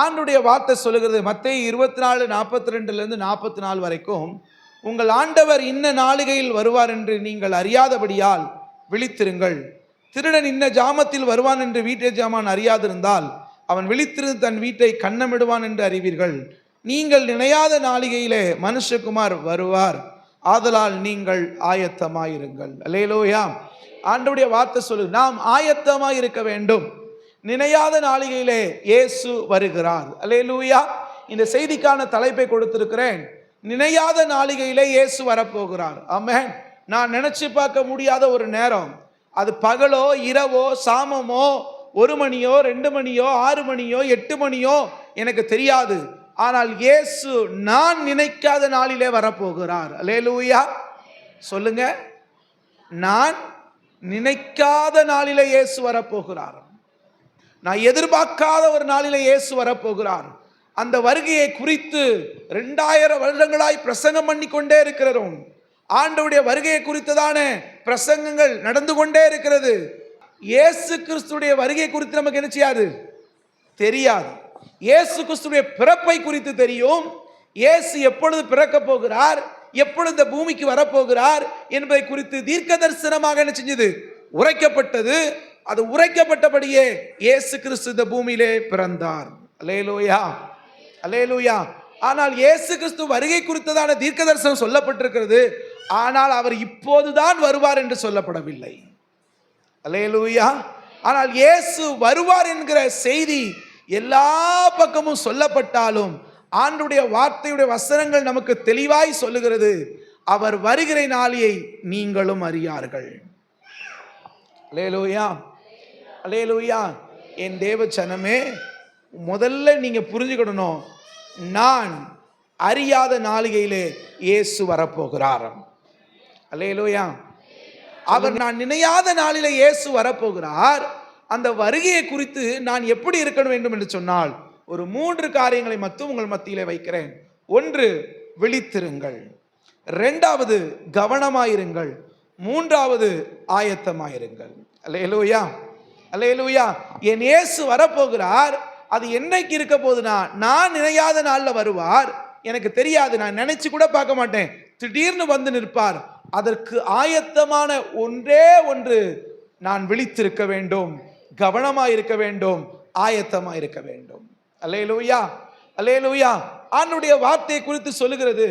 ஆண்டுடைய வார்த்தை சொல்லுகிறது மத்திய இருபத்தி நாலு நாற்பத்தி ரெண்டுலேருந்து நாற்பத்தி நாலு வரைக்கும் உங்கள் ஆண்டவர் இன்ன நாளிகையில் வருவார் என்று நீங்கள் அறியாதபடியால் விழித்திருங்கள். திருடன் இன்ன ஜாமத்தில் வருவான் என்று வீட்டை ஜாமான் அறியாதிருந்தால் அவன் விழித்திருந்து தன் வீட்டை கண்ணமிடுவான் என்று அறிவீர்கள். நீங்கள் நினையாத நாளிகையிலே மனுஷகுமார் வருவார். ஆதலால் நீங்கள் ஆயத்தமாயிருங்கள். அல்லேலூயா. ஆண்டுடைய வார்த்தை சொல்லு நாம் ஆயத்தமாக இருக்க வேண்டும். நினையாத நாளிகையிலே இயேசு வருகிறார். அல்லேலூயா. இந்த செய்திக்கான தலைப்பை கொடுத்திருக்கிறேன். நினையாத நாளிகையிலே இயேசு வரப்போகிறார். ஆமேன். நான் நினைச்சு பார்க்க முடியாத ஒரு நேரம். அது பகலோ இரவோ சாமமோ ஒரு மணியோ ரெண்டு மணியோ ஆறு மணியோ எட்டு மணியோ எனக்கு தெரியாது. ஆனால் இயேசு நான் நினைக்காத நாளிலே வரப்போகிறார். அலே லூயா சொல்லுங்க. நான் நினைக்காத நாளிலே இயேசு வரப்போகிறார். நான் எதிர்பார்க்காத ஒரு நாளில் இயேசு வரப்போகிறார். அந்த வருகையை குறித்து ரெண்டாயிரம் வருடங்களாய் பிரசங்கம் பண்ணி கொண்டே இருக்கிறோம் ஆண்டவுடைய வருகையை குறித்ததான பிரசங்கங்கள் நடந்து கொண்டே இருக்கிறது. இயேசு கிறிஸ்துடைய வருகை குறித்து நமக்கு என்ன செய்யாது? தெரியாது. இயேசு கிறிஸ்துடைய பிறப்பை குறித்து தெரியும். இயேசு எப்பொழுது பிறக்க போகிறார்? எப்பொழுது இந்த பூமிக்கு வரப்போகிறார்? என்பதை குறித்து தீர்க்க தரிசனமாக என்ன செஞ்சது? உரைக்கப்பட்டது. அது உரைக்கப்பட்டபடியே இயேசு கிறிஸ்து இந்த பூமியிலே பிறந்தார். அலேலூயா அலேலூயா ஆனால் இயேசு கிறிஸ்து வருகை குறித்ததான தீர்க்க தரிசனம் சொல்லப்பட்டிருக்கிறது. ஆனால் அவர் இப்போதுதான் வருவார் என்று சொல்லப்படவில்லை. அலேலூயா ஆனால் இயேசு வருவார் என்கிற செய்தி எல்லா பக்கமும் சொல்லப்பட்டாலும் ஆண்டுடைய வார்த்தையுடைய வசனங்கள் நமக்கு தெளிவாய் சொல்லுகிறது. அவர் வருகிற நாளியை நீங்களும் அறியார்கள். அலேலூயா அலையலூயா. என் தேவ சனமே முதல்ல நீங்கள் புரிஞ்சுக்கிடணும் நான் அறியாத நாளிகையிலே இயேசு வரப்போகிறார் அலையலூயா. அவர் நான் நினையாத நாளில இயேசு வரப்போகிறார். அந்த வருகையை குறித்து நான் எப்படி இருக்க வேண்டும் என்று சொன்னால் ஒரு மூன்று காரியங்களை மட்டும் உங்கள் மத்தியிலே வைக்கிறேன். ஒன்று விழித்திருங்கள். ரெண்டாவது கவனமாயிருங்கள். மூன்றாவது ஆயத்தமாயிருங்கள். அல்லேலூயா அல்லேலூயா. என் இயேசு வரப்போகிறார். அது என்னைக்கு இருக்க போகுதுன்னா நான் நினையாத நாளில் வருவார். எனக்கு தெரியாது நான் நினைச்சு கூட பார்க்க மாட்டேன். திடீர்னு வந்து நிற்பார். அதற்கு ஆயத்தமான ஒன்றே ஒன்று நான் விழித்திருக்க வேண்டும். கவனமாக இருக்க வேண்டும். ஆயத்தமாக இருக்க வேண்டும். அல்லேலூயா. அல்லேலூயா. ஆண்டுடைய வார்த்தையை குறித்து சொல்லுகிறது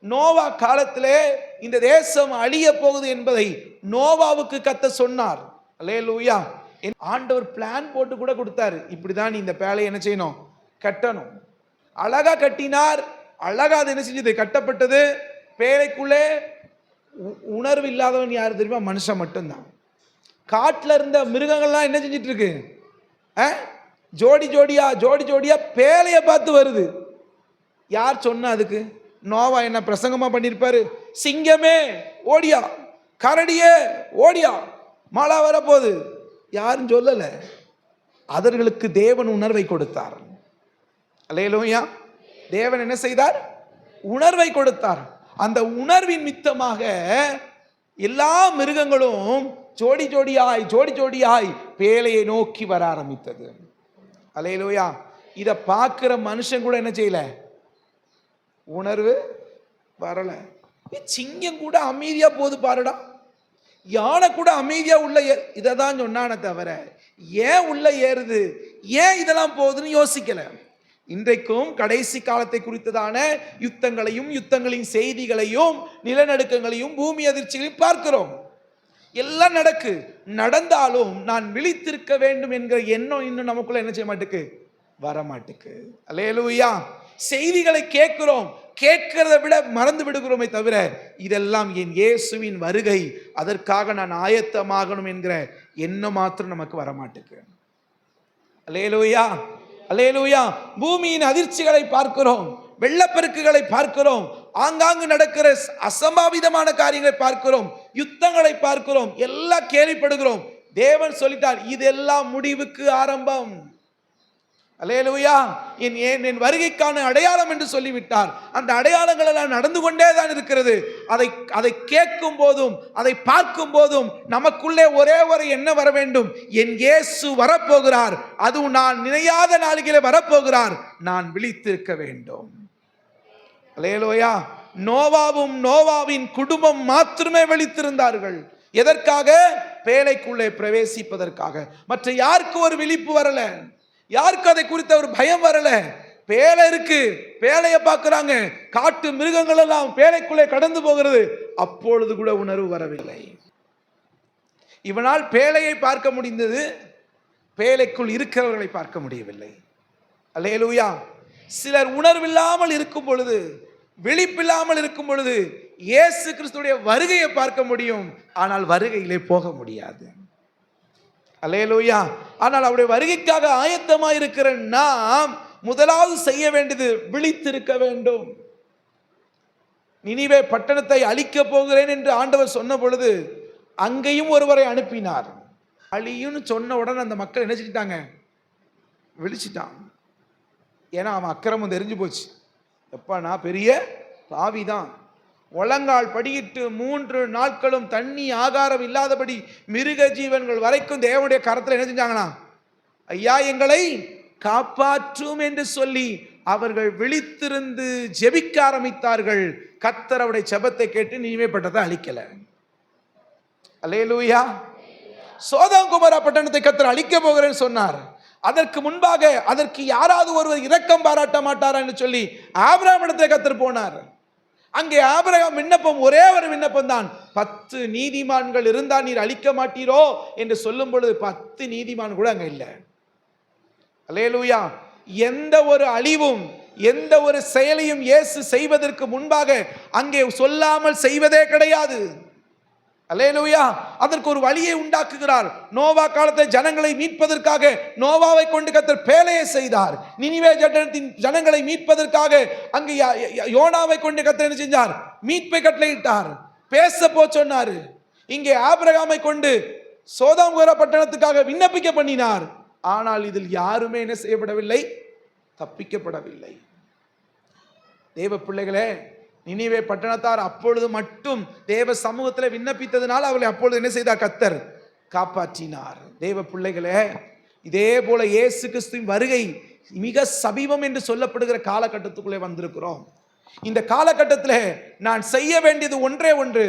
நோவா காலத்திலே இந்த தேசம் அழிய போகுது என்பதை நோவாவுக்கு கத்த சொன்னார். அல்லேலூயா. ஆண்டவர் பிளான் போட்டு கூட கொடுத்தாரு. இப்படிதான் நீ இந்த பேலையை என்ன செய்யணும்? கட்டணும். அழகா கட்டினார். அழகா அது என்ன செஞ்சது? கட்டப்பட்டது. பேழைக்குள்ளே உணர்வு இல்லாதவன் யார் தெரியுமா? மனுஷன் மட்டும்தான். காட்டில் இருந்த மிருகங்கள்லாம் என்ன செஞ்சிட்டு இருக்கு ஆ? ஜோடி ஜோடியா ஜோடி ஜோடியா பேழையை பார்த்து வருது. யார் சொன்ன அதுக்கு? நோவா என்ன பிரசங்கமா பண்ணியிருப்பாரு சிங்கமே ஓடியா. கரடியே ஓடியா. மழை வரப்போகுது. யாரும் சொல்லலை. அவர்களுக்கு தேவன் உணர்வை கொடுத்தார். அலையலோயா தேவன் என்ன செய்தார்? உணர்வை கொடுத்தார். அந்த உணர்வின் மித்தமாக எல்லா மிருகங்களும் ஜோடி ஜோடியாய் ஜோடி ஜோடியாய் பேலையை நோக்கி வர ஆரம்பித்தது. அலையலோயா இதை பார்க்குற மனுஷன் கூட என்ன செய்யல? உணர்வு வரலை. ஏ, சிங்கம் கூட அமைதியாக போது பாருடா. யானை கூட அமைதியாக உள்ள இதை தான் சொன்னானே தவிர ஏன் உள்ள ஏறுது? ஏன் இதெல்லாம் போகுதுன்னு யோசிக்கலை. இன்றைக்கும் கடைசி காலத்தை குறித்ததான யுத்தங்களையும் யுத்தங்களின் செய்திகளையும் நிலநடுக்கங்களையும் பூமி அதிர்ச்சிகளையும் பார்க்கிறோம். எல்லாம் நடக்கு. நடந்தாலும் நான் விழித்திருக்க வேண்டும் என்கிற எண்ணம் இன்னும் நமக்குள்ள என்ன செய்ய மாட்டேக்கு? வர மாட்டுக்கு அல்லேலூயா. செய்திகளை கேட்கிறோம் கேட்கிறத விட மறந்து விடுகிறோமே தவிர இதெல்லாம் என் இயேசுவின் வருகை. அதற்காக நான் ஆயத்தமாகணும் என்கிற எண்ணம் மாத்திரம் நமக்கு வர அலேலூயா அலேலூயா பூமியின் அதிர்ச்சிகளை பார்க்கிறோம் வெள்ளப்பெருக்குகளை பார்க்கிறோம் ஆங்காங்கு நடக்கிற அசம்பாவிதமான காரியங்களை பார்க்கிறோம் யுத்தங்களை பார்க்கிறோம் எல்லாம் கேள்விப்படுகிறோம். தேவன் சொல்லிட்டார் இதெல்லாம் முடிவுக்கு ஆரம்பம். அல்லேலூயா. என் ஏன் என் வருகைக்கான அடையாளம் என்று சொல்லிவிட்டார். அந்த அடையாளங்கள் எல்லாம் நடந்து கொண்டே தான் இருக்கிறது. அதை அதை கேட்கும் போதும் அதை பார்க்கும் போதும் நமக்குள்ளே ஒரே ஒரு என்ன வர வேண்டும். என் இயேசு வரப்போகிறார். அதுவும் நான் நினையாத நாளிகளே வரப்போகிறார். நான் விழித்திருக்க வேண்டும். அல்லேலூயா. நோவாவும் நோவாவின் குடும்பம் மாத்திரமே விழித்திருந்தார்கள். எதற்காக? பேழைக்குள்ளே பிரவேசிப்பதற்காக. மற்ற யாருக்கு ஒரு விழிப்பு வரல? யாருக்கு அதை குறித்த ஒரு பயம் வரல. பேலை இருக்கு. பேலையை பார்க்குறாங்க. காட்டு மிருகங்கள் எல்லாம் பேலைக்குள்ளே கடந்து போகிறது. அப்பொழுது கூட உணர்வு வரவில்லை. இவனால் பேழையை பார்க்க முடிந்தது. பேழைக்குள் இருக்கிறவர்களை பார்க்க முடியவில்லை. அல்லேலூயா. சிலர் உணர்வில்லாமல் இருக்கும் பொழுது விழிப்பில்லாமல் இருக்கும் பொழுது இயேசு கிறிஸ்துடைய வருகையை பார்க்க முடியும். ஆனால் வருகையிலே போக முடியாது. அலையலூயா. ஆனால் அவருடைய வருகைக்காக ஆயத்தமாக இருக்கிற நாம் முதலாவது செய்ய வேண்டியது விழித்திருக்க வேண்டும். நினைவே பட்டணத்தை அழிக்கப் போகிறேன் என்று ஆண்டவர் சொன்ன பொழுது அங்கேயும் ஒருவரை அனுப்பினார். அழியும்னு சொன்ன உடனே அந்த மக்கள் என்ன செஞ்சிட்டாங்க? விழிச்சிட்டான். ஏன்னா அவன் அக்கிரமம் தெரிஞ்சு போச்சு. எப்பா நான் பெரிய பாவி தான் ஒழங்கால் படியிட்டு மூன்று நாட்களும் தண்ணி ஆகாரம் இல்லாதபடி மிருக ஜீவன்கள் வரைக்கும் தேவனுடைய கரத்தில் என்ன செஞ்சாங்கன்னா ஐயா எங்களை காப்பாற்றும் என்று சொல்லி அவர்கள் விழித்திருந்து ஜெபிக்க ஆரம்பித்தார்கள். கத்தர் அவருடைய ஜெபத்தை கேட்டு நீமைப்பட்டதை அழிக்கல. அல்லேலூயா. சோதாங்குமரா பட்டணத்தை கத்தர் அழிக்க போகிறேன்னு சொன்னார். அதற்கு முன்பாக அதற்கு யாராவது ஒருவர் இரக்கம் பாராட்ட மாட்டாரா என்று சொல்லி ஆபிராமிடத்தை கத்தர் போனார். அங்கே ஆபரகம் விண்ணப்பம் ஒரே ஒரு விண்ணப்பம் தான் பத்து நீதிமான்கள் இருந்தால் நீர் அழிக்க மாட்டீரோ என்று சொல்லும் பொழுது பத்து நீதிமான் கூட அங்கே இல்லை. அல்லேலூயா. எந்த ஒரு அழிவும் எந்த ஒரு செயலையும் இயேசு செய்வதற்கு முன்பாக அங்கே சொல்லாமல் செய்வதே கிடையாது. அலேலுயா அதற்கு ஒரு வழியை உண்டாக்குகிறார். நோவா காலத்தை ஜனங்களை மீட்பதற்காக நோவாவை கொண்டு கத்தர் பேலையை செய்தார். நினிவே ஜனத்தின் ஜனங்களை மீட்பதற்காக அங்கு யோனாவை கொண்டு கத்தர் என்ன செஞ்சார்? மீட்பை கட்டளையிட்டார். பேச போ சொன்னார். இங்கே ஆபிரகாமை கொண்டு சோதாமுகர பட்டணத்துக்காக விண்ணப்பிக்க பண்ணினார். ஆனால் இதில் யாருமே என்ன செய்யப்படவில்லை? தப்பிக்கப்படவில்லை. தேவ பிள்ளைகளே நினைவே பட்டணத்தார் அப்பொழுது மட்டும் தேவ சமூகத்தில் விண்ணப்பித்ததுனால அவளை அப்பொழுது என்ன செய்தார்? கத்தர் காப்பாற்றினார். தேவ பிள்ளைகளே இதே போல இயேசு கிறிஸ்துவின் வருகை மிக சமீபம் என்று சொல்லப்படுகிற காலகட்டத்துக்குள்ளே வந்திருக்கிறோம். இந்த காலகட்டத்தில் நான் செய்ய வேண்டியது ஒன்றே ஒன்று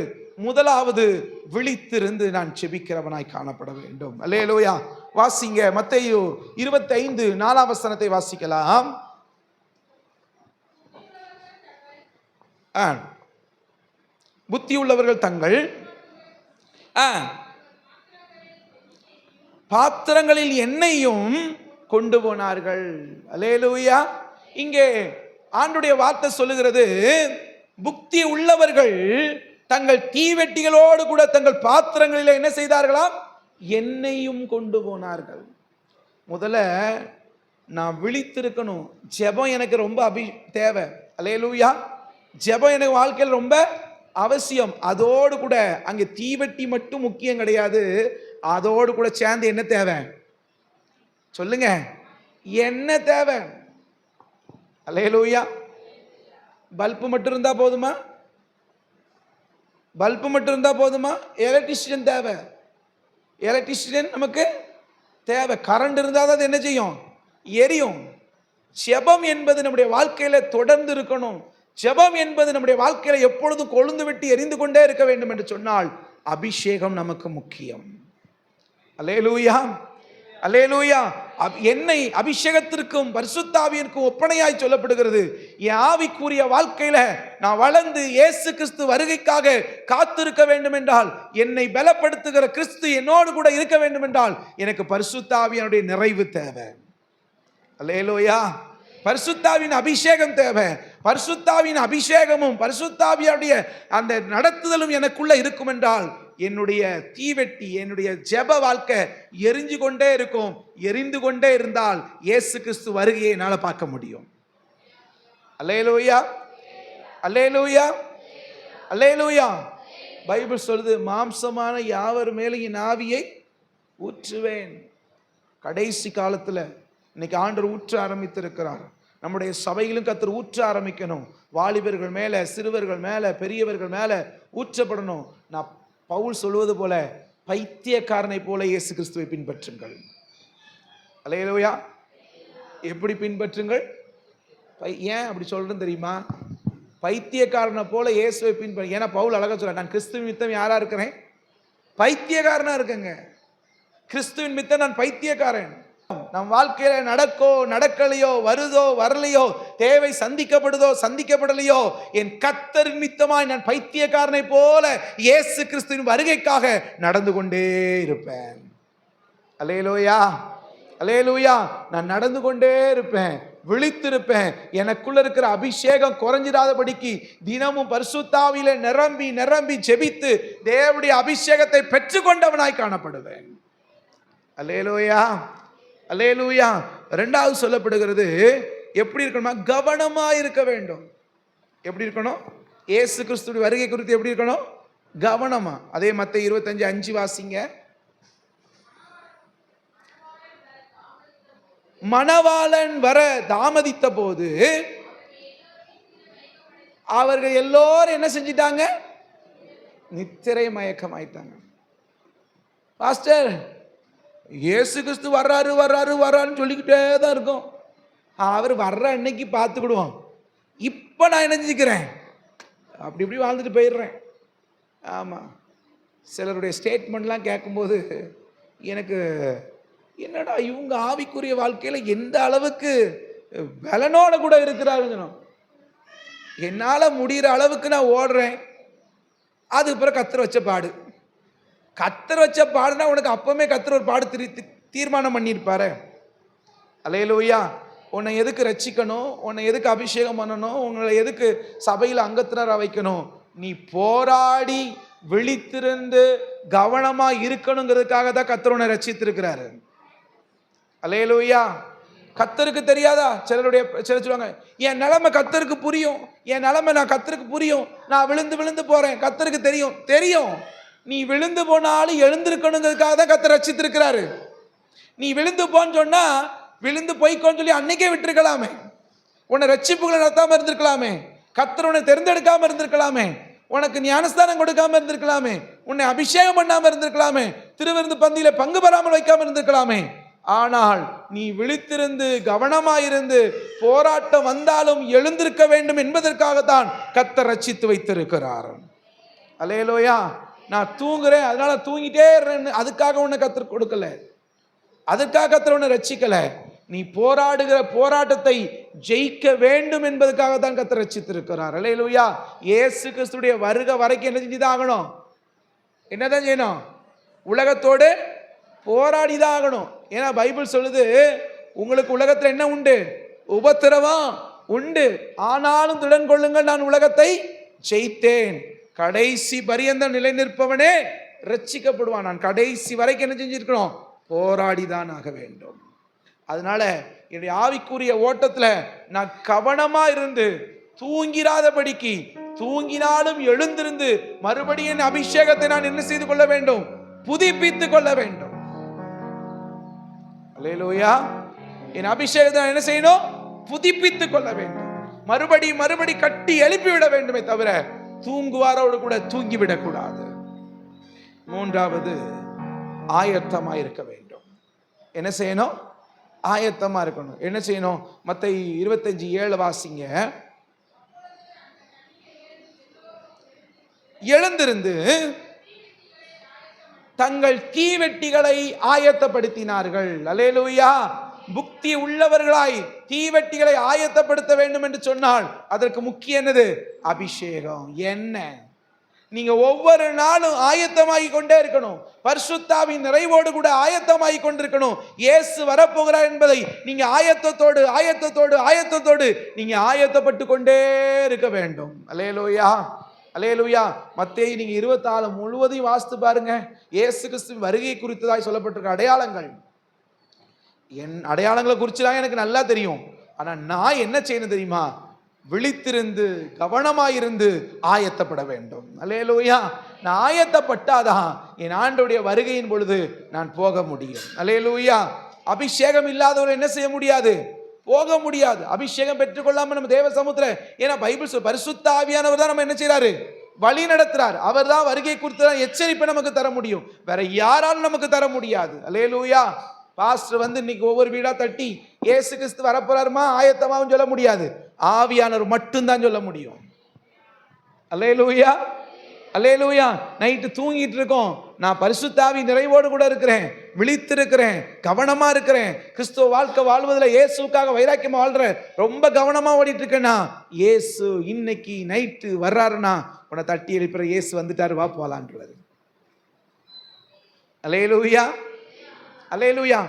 முதலாவது விழித்திருந்து நான் செபிக்கிறவனாய் காணப்பட வேண்டும். அல்லேலூயா. வாசிங்க மத்தையோ இருபத்தைந்து நாலாம் வசனத்தை வாசிக்கலாம். புத்தி உள்ளவர்கள் தங்கள் ஆ. பாத்திரங்களில் எண்ணெயும் கொண்டு போனார்கள். அலேலூயா இங்கே ஆண்டுடைய வார்த்தை சொல்லுகிறது புக்தி உள்ளவர்கள் தங்கள் தீவெட்டிகளோடு கூட தங்கள் பாத்திரங்களில் என்ன செய்தார்களாம்? எண்ணெயும் கொண்டு போனார்கள். முதல்ல நான் விழித்திருக்கணும். ஜெபம் எனக்கு ரொம்ப அபி தேவை. அலேலூயா ஜெபம் எனக்கு வாழ்க்கையில் ரொம்ப அவசியம். அதோடு கூட அங்கே தீவெட்டி மட்டும் முக்கியம் கிடையாது. அதோடு கூட சேர்ந்து என்ன தேவை? சொல்லுங்க. என்ன தேவை? அலையலூயா பல்பு மட்டும் இருந்தா போதுமா? பல்பு மட்டும் இருந்தா போதுமா? எலக்ட்ரிஷியன் தேவை. எலக்ட்ரிஷியன் நமக்கு தேவை. கரண்ட் இருந்தால் தான் அது என்ன செய்யும்? எரியும். ஜெபம் என்பது நம்முடைய வாழ்க்கையில் தொடர்ந்து இருக்கணும். ஜெபம் என்பது நம்முடைய வாழ்க்கையில எப்பொழுதும் கொழுந்து விட்டு எரிந்து கொண்டே இருக்க வேண்டும் என்று சொன்னால் அபிஷேகம் நமக்கு முக்கியம். அலேலூயா அலேலூயா அப்- என்னை அபிஷேகத்திற்கும் பரிசுத்தாவியிற்கும் ஒப்பனையாய் சொல்லப்படுகிறது. என் ஆவிக்குரிய வாழ்க்கையில நான் வளர்ந்து இயேசு கிறிஸ்து வருகைக்காக காத்திருக்க வேண்டும் என்றால் என்னை பலப்படுத்துகிற கிறிஸ்து என்னோடு கூட இருக்க வேண்டும் என்றால் எனக்கு பரிசுத்தாவியனுடைய நிறைவு தேவை. அலேலோயா பரிசுத்தாவின் அபிஷேகம் தேவை. பரிசுத்தாவின் அபிஷேகமும் பரிசுத்தாவியுடைய அந்த நடத்துதலும் எனக்குள்ள இருக்கும் என்றால் என்னுடைய தீவெட்டி என்னுடைய ஜெப வாழ்க்கை எரிஞ்சு கொண்டே இருக்கும் எரிந்து கொண்டே இருந்தால் இயேசு கிறிஸ்து வருகையை என்னால் பார்க்க முடியும். அல்லேலூயா. அல்லேலூயா. அல்லேலூயா. பைபிள் சொல்லுது மாம்சமான யாவர் மேலும் என் ஆவியை ஊற்றுவேன். கடைசி காலத்தில் இன்னைக்கு ஆண்டர் ஊற்ற ஆரம்பித்திருக்கிறார். நம்முடைய சபையிலும் கத்தர் ஊற்ற ஆரம்பிக்கணும். வாலிபர்கள் மேலே சிறுவர்கள் மேலே பெரியவர்கள் மேலே ஊற்றப்படணும். நான் பவுல் சொல்வது போல பைத்தியக்காரனை போல இயேசு கிறிஸ்துவை பின்பற்றுங்கள். அலையலோயா எப்படி பின்பற்றுங்கள்? பை ஏன் அப்படி சொல்றேன்னு தெரியுமா? பைத்தியக்காரனை போல இயேசுவை பின்பற்ற ஏன்னா பவுல் அழகாக சொல்ல நான் கிறிஸ்துவ மித்தம் யாராக இருக்கிறேன்? பைத்தியக்காரனாக இருக்கேங்க. கிறிஸ்துவின் மித்தம் நான் பைத்தியக்காரன். நம் வாழ்க்கையில நடக்கோ நடக்கலையோ வருதோ வரலையோ தேவை சந்திக்கப்படுதோ சந்திக்கப்படலையோ என் கத்தரின் நிமித்தமாய் நான் பைத்தியக்காரனை போல இயேசு கிறிஸ்துவின் வருகைக்காக நடந்து கொண்டே இருப்பேன். அலையலோயா அலையலூயா நான் நடந்து கொண்டே இருப்பேன் விழித்திருப்பேன். எனக்குள்ள இருக்கிற அபிஷேகம் குறைஞ்சிடாதபடிக்கு தினமும் பரிசுத்தாவில நிரம்பி நிரம்பி ஜெபித்து தேவடைய அபிஷேகத்தை பெற்றுக்கொண்டவனாய் காணப்படுவேன். அலேலூயா அலேலூயா ரெண்டாவது சொல்லப்படுகிறது எப்படி இருக்கணுமா? கவனமாக இருக்க வேண்டும். எப்படி இருக்கணும்? ஏசு கிறிஸ்துடைய வருகை குறித்து எப்படி இருக்கணும்? கவனமாக அதே மற்ற இருபத்தஞ்சு அஞ்சு வாசிங்க. மணவாளன் வர தாமதித்த போது அவர்கள் எல்லோரும் என்ன செஞ்சிட்டாங்க? நித்திரை மயக்கம் ஆயிட்டாங்க பாஸ்டர் இயேசு கிறிஸ்து வர்றாரு வர்றாரு வர்றாருன்னு சொல்லிக்கிட்டே தான் இருக்கும். அவர் வர்ற அன்னைக்கு பார்த்துக்கிடுவோம். இப்போ நான் இணைஞ்சிக்கிறேன். அப்படி இப்படி வாழ்ந்துட்டு போயிடுறேன். ஆமாம் சிலருடைய ஸ்டேட்மெண்ட்லாம் கேட்கும்போது எனக்கு என்னடா இவங்க ஆவிக்குரிய வாழ்க்கையில் எந்த அளவுக்கு பலனோட கூட இருக்கிறாருங்க என்னால் முடிகிற அளவுக்கு நான் ஓடுறேன். அதுக்கப்புறம் கத்திர வச்ச பாடு. கத்தர் வச்ச பாடுனா உனக்கு அப்பவுமே கத்தர் ஒரு பாடு திரு தீர்மானம் பண்ணியிருப்பாரு. அலையலூயா உன்னை எதுக்கு ரச்சிக்கணும் உன்னை எதுக்கு அபிஷேகம் பண்ணணும்? உங்களை எதுக்கு சபையில் அங்கத்தினராக வைக்கணும்? நீ போராடி விழித்திருந்து கவனமாக இருக்கணுங்கிறதுக்காக தான் கத்தர் உன்னை ரச்சித்திருக்கிறாரு அலையலூயா கத்தருக்கு தெரியாதா? சிலருடைய சிலர் சொல்லுவாங்க என் நிலைமை கத்தருக்கு புரியும். என் நிலைமை நான் கத்தருக்கு புரியும். நான் விழுந்து விழுந்து போகிறேன் கத்தருக்கு தெரியும். தெரியும். நீ விழுந்து போனாலும் எழுந்திருக்கணுங்கிறதுக்காக தான் கத்தை ரச்சித்திருக்கிறாரு நீ விழுந்து போன்னு சொன்னா விழுந்து போய்க்கோன்னு சொல்லி அன்னைக்கே விட்டுருக்கலாமே. உன்னை ரட்சிப்புகளை நடத்தாமல் இருந்திருக்கலாமே. கத்தர் உன்னை தேர்ந்தெடுக்காமல் இருந்திருக்கலாமே. உனக்கு ஞானஸ்தானம் கொடுக்காம இருந்திருக்கலாமே. உன்னை அபிஷேகம் பண்ணாமல் இருந்திருக்கலாமே. திருவிருந்து பந்தியில பங்கு பெறாமல் வைக்காம இருந்திருக்கலாமே. ஆனால் நீ விழித்திருந்து கவனமாயிருந்து போராட்டம் வந்தாலும் எழுந்திருக்க வேண்டும் என்பதற்காகத்தான் கத்தர் ரச்சித்து வைத்திருக்கிறார். அலையலோயா நான் தூங்குறேன் அதனால தூங்கிட்டே இருறேன்னு அதுக்காக உன்னை கத்தர் கொடுக்கல. அதுக்காக கத்திர உன்னை ரச்சிக்கல நீ போராடுகிற போராட்டத்தை ஜெயிக்க வேண்டும் என்பதற்காக தான் கத்தர் ரச்சித்திருக்கிறார் அலேலூயா இயேசு கிறிஸ்துடைய வருக வரைக்கும் என்ன செஞ்சுதான் ஆகணும்? என்னதான் செய்யணும்? உலகத்தோடு போராடி தான் ஆகணும். ஏன்னா பைபிள் சொல்லுது உங்களுக்கு உலகத்தில் என்ன உண்டு? உபத்திரவம் உண்டு. ஆனாலும் திடன் கொள்ளுங்கள் நான் உலகத்தை ஜெயித்தேன். கடைசி பரியந்தம் நிலை நிற்பவனே ரட்சிக்கப்படுவான் நான் கடைசி வரைக்கும் என்ன செஞ்சிருக்கணும்? போராடி தான் ஆக வேண்டும். அதனால என்னுடைய ஆவிக்குரிய ஓட்டத்தில் நான் கவனமா இருந்து தூங்கிராதபடிக்கு தூங்கினாலும் எழுந்திருந்து மறுபடியும் என் அபிஷேகத்தை நான் என்ன செய்து கொள்ள வேண்டும்? புதுப்பித்துக் கொள்ள வேண்டும். அல்லேலூயா. என் அபிஷேகத்தை நான் என்ன செய்யணும்? புதுப்பித்து கொள்ள வேண்டும். மறுபடி மறுபடி கட்டி எழுப்பி விட வேண்டுமே தவிர தூங்குவாரோடு கூட தூங்கிவிடக்கூடாது. மூன்றாவது ஆயத்தமாக இருக்க வேண்டும். என்ன செய்யணும்? ஆயத்தமாக இருக்கணும். என்ன செய்யணும்? மற்ற இருபத்தஞ்சி ஏழு வாசிங்க. எழுந்திருந்து தங்கள் தீவெட்டிகளை ஆயத்தப்படுத்தினார்கள். அலேலூயா புக்தி உள்ளவர்களாய் தீவெட்டிகளை ஆயத்தப்படுத்த வேண்டும் என்று சொன்னால் அதற்கு முக்கிய என்னது? அபிஷேகம். என்ன? நீங்க ஒவ்வொரு நாளும் ஆயத்தமாகி கொண்டே இருக்கணும். பர்சுத்தாவின் நிறைவோடு கூட ஆயத்தமாகி கொண்டிருக்கணும். இயேசு வரப்போகிறார் என்பதை நீங்க ஆயத்தத்தோடு ஆயத்தத்தோடு ஆயத்தத்தோடு நீங்க ஆயத்தப்பட்டு கொண்டே இருக்க வேண்டும். அலேலூயா அலேலூயா மத்தேயு நீங்க இருபத்தாலு முழுவதையும் வாசித்து பாருங்க. இயேசு கிறிஸ்துவின் வருகை குறித்ததாய் சொல்லப்பட்டிருக்க அடையாளங்கள். என் அடையாளங்களை குறிச்சுலாம் எனக்கு நல்லா தெரியும். ஆனால் நான் என்ன செய்யணும் தெரியுமா? விழித்திருந்து கவனமாயிருந்து ஆயத்தப்பட வேண்டும். அலேலூயா நான் ஆயத்தப்பட்டாதான் என் ஆண்டுடைய வருகையின் பொழுது நான் போக முடியும். அலேலூயா அபிஷேகம் இல்லாதவர் என்ன செய்ய முடியாது? போக முடியாது. அபிஷேகம் பெற்றுக்கொள்ளாம நம்ம தேவ சமுத்திர ஏன்னா பைபிள் சொல் பரிசுத்த ஆவியானவர் தான் நம்ம என்ன செய்யறாரு வழி நடத்துறார். அவர் தான் வருகை குறித்து எச்சரிப்பை நமக்கு தர முடியும். வேற யாராலும் நமக்கு தர முடியாது. அல்லேலூயா. பாஸ்டர் வந்து இன்னைக்கு ஒவ்வொரு வீடாக தட்டி இயேசு கிறிஸ்து வரப்போறாருமா? ஆயத்தமாகவும் சொல்ல முடியாது. ஆவியானவர் மட்டும்தான் சொல்ல முடியும். அல்லேலூயா. அல்லேலூயா. நைட்டு தூங்கிட்டு இருக்கோம். நான் பரிசுத்தாவி நிறைவோடு கூட இருக்கிறேன். விழித்திருக்கிறேன். கவனமாக இருக்கிறேன். கிறிஸ்துவ வாழ்க்கை வாழ்வதில் இயேசுக்காக வைராக்கியமாக வாழ்கிறேன் ரொம்ப கவனமாக ஓடிட்டு இருக்கேன்னா இயேசு இன்னைக்கு நைட்டு வர்றாருன்னா உன்னை தட்டி எழுப்புற இயேசு வந்துட்டாரு வா போலான்றாரு அல்லேலூயா. அல்லேலூயா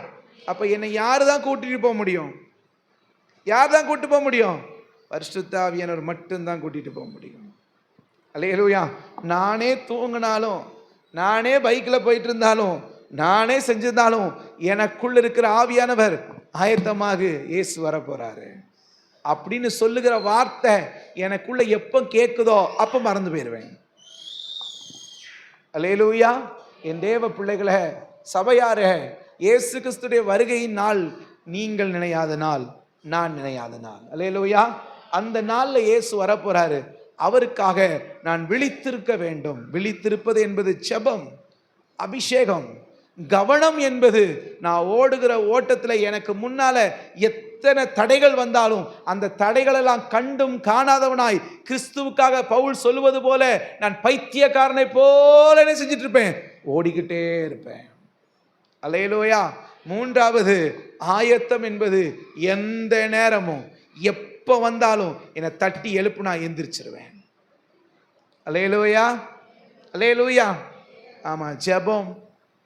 அப்போ என்னை யார் தான் கூட்டிகிட்டு போக முடியும்? யார் தான் கூட்டு போக முடியும்? பரிசுத்தாவியானவர் மட்டும்தான் கூட்டிகிட்டு போக முடியும். அல்லேலூயா நானே தூங்கினாலும் நானே பைக்கில் போயிட்டு இருந்தாலும் நானே செஞ்சிருந்தாலும் எனக்குள்ள இருக்கிற ஆவியானவர் ஆயத்தமாக இயேசு வர போகிறாரு அப்படின்னு சொல்லுகிற வார்த்தை எனக்குள்ள எப்போ கேட்குதோ அப்போ மறந்து போயிடுவேன் அல்லேலூயா என் தேவ பிள்ளைகளை சபையாரே இயேசு கிறிஸ்துடைய வருகையின் நாள் நீங்கள் நினையாத நாள் நான் நினையாத நாள். அல்லேலூயா. அந்த நாளில் இயேசு வரப்போறாரு. அவருக்காக நான் விழித்திருக்க வேண்டும். விழித்திருப்பது என்பது செபம் அபிஷேகம் கவனம் என்பது. நான் ஓடுகிற ஓட்டத்தில் எனக்கு முன்னால எத்தனை தடைகள் வந்தாலும் அந்த தடைகளெல்லாம் கண்டும் காணாதவனாய் கிறிஸ்துவுக்காக பவுல் சொல்லுவது போல நான் பைத்தியக்காரனை போல என்ன செஞ்சிட்டு இருப்பேன்? ஓடிக்கிட்டே இருப்பேன். அலையலோயா. மூன்றாவது ஆயத்தம் என்பது எந்த நேரமும் எப்போ வந்தாலும் என்னை தட்டி எழுப்பு நான் எந்திரிச்சிருவேன். அலையலோயா. அலையலோயா. ஆமாம் ஜெபம்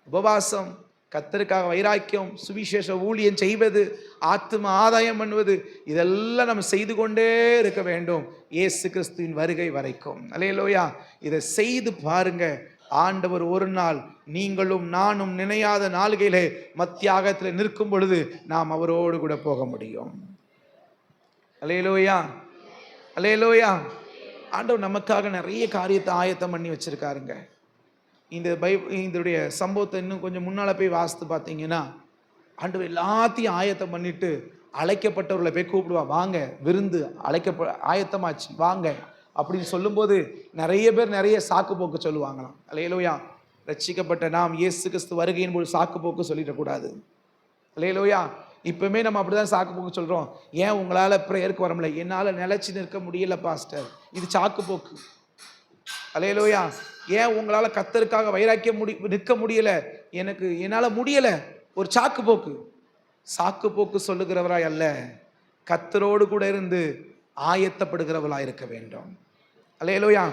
உபவாசம் கத்தருக்காக வைராக்கியம் சுவிசேஷ ஊழியம் செய்வது ஆத்ம ஆதாயம் பண்ணுவது இதெல்லாம் நம்ம செய்து கொண்டே இருக்க வேண்டும். இயேசு கிறிஸ்துவின் வருகை வரைக்கும். அலையலோயா. இதை செய்து பாருங்கள் ஆண்டவர் ஒரு நாள் நீங்களும் நானும் நினையாத நாள்களிலே மத்தியாகத்தில் நிற்கும் பொழுது நாம் அவரோடு கூட போக முடியும். அலையலோயா அலையலோயா ஆண்டவர் நமக்காக நிறைய காரியத்தை ஆயத்தம் பண்ணி வச்சிருக்காருங்க. இந்த பை இதனுடைய சம்பவத்தை இன்னும் கொஞ்சம் முன்னால் போய் வாசித்து பார்த்தீங்கன்னா ஆண்டவர் எல்லாத்தையும் ஆயத்தம் பண்ணிட்டு அழைக்கப்பட்டவர்களை போய் கூப்பிடுவா வாங்க விருந்து அழைக்கப்ப ஆயத்தமாச்சு வாங்க. அப்படின்னு சொல்லும்போது நிறைய பேர் நிறைய சாக்கு போக்கு சொல்லுவாங்களாம். அலையலோயா ரட்சிக்கப்பட்ட நாம் இயேசு கிறிஸ்து வருகையின் போது சாக்கு போக்கு சொல்லிடக்கூடாது. அலையலோயா இப்பவுமே நம்ம அப்படிதான் சாக்கு போக்கு சொல்றோம். ஏன் உங்களால ப்ரேயருக்கு வர முடியல? என்னால நிலைச்சு நிற்க முடியல பாஸ்டர் இது சாக்கு போக்கு அலையலோயா ஏன் உங்களால கத்தருக்காக வைராக்கிய முடி நிற்க முடியல? எனக்கு என்னால முடியல. ஒரு சாக்கு போக்கு சாக்கு போக்கு சொல்லுகிறவராய் அல்ல. கத்தரோடு கூட இருந்து ஆயத்தப்படுகிறவளாய் இருக்க வேண்டும். அலையலோயா